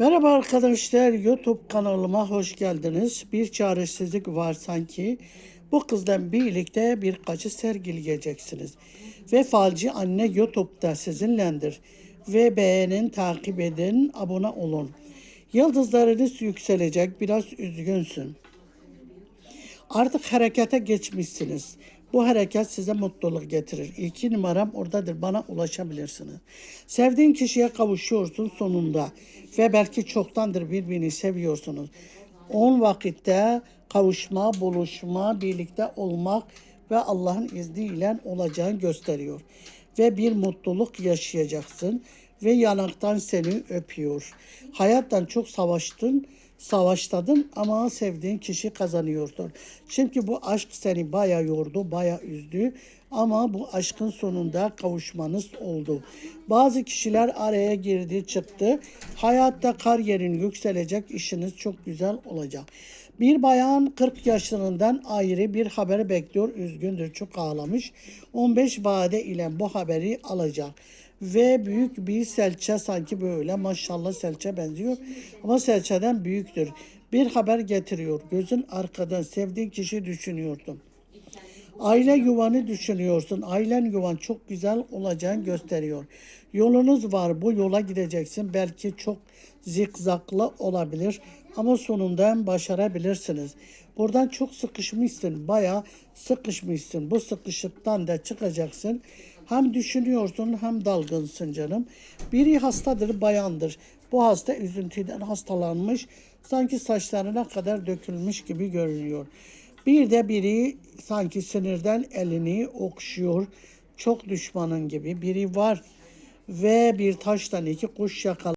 Merhaba arkadaşlar, YouTube kanalıma hoş geldiniz. Bir çaresizlik var sanki. Bu kızla birlikte birkaçı sergileyeceksiniz. Ve Falcı Anne YouTube'da sizinlendir. Ve beğenin, takip edin, abone olun. Yıldızlarınız yükselecek, biraz üzgünsün. Artık harekete geçmişsiniz. Bu hareket size mutluluk getirir. İki numaram oradadır. Bana ulaşabilirsiniz. Sevdiğin kişiye kavuşuyorsun sonunda. Ve belki çoktandır birbirini seviyorsunuz. On vakitte kavuşma, buluşma, birlikte olmak ve Allah'ın izniyle olacağını gösteriyor. Ve bir mutluluk yaşayacaksın ve yanaktan seni öpüyor. Hayattan çok savaştın, savaşladın ama sevdiğin kişi kazanıyordur. Çünkü bu aşk seni baya yordu, baya üzdü ama bu aşkın sonunda kavuşmanız oldu. Bazı kişiler araya girdi, çıktı. Hayatta kariyerin yükselecek, işiniz çok güzel olacak. Bir bayan 40 yaşlarından ayrı bir haber bekliyor. Üzgündür, çok ağlamış. 15 vade ile bu haberi alacak ve büyük bir selçe sanki böyle maşallah selçe benziyor ama selçeden büyüktür. Bir haber getiriyor. Gözün arkadan sevdiğin kişi düşünüyordun. Aile yuvanı düşünüyorsun. Ailen yuvan çok güzel olacağını gösteriyor. Yolunuz var. Bu yola gideceksin. Belki çok zikzaklı olabilir ama sonunda başarabilirsiniz. Buradan çok sıkışmışsın. Bayağı sıkışmışsın. Bu sıkışıktan da çıkacaksın. Hem düşünüyorsun hem dalgınsın canım. Biri hastadır, bayandır. Bu hasta üzüntüden hastalanmış. Sanki saçlarına kadar dökülmüş gibi görünüyor. Bir de biri sanki sinirden elini okşuyor. Çok düşmanın gibi biri var. Ve bir taştan iki kuş yakaladı.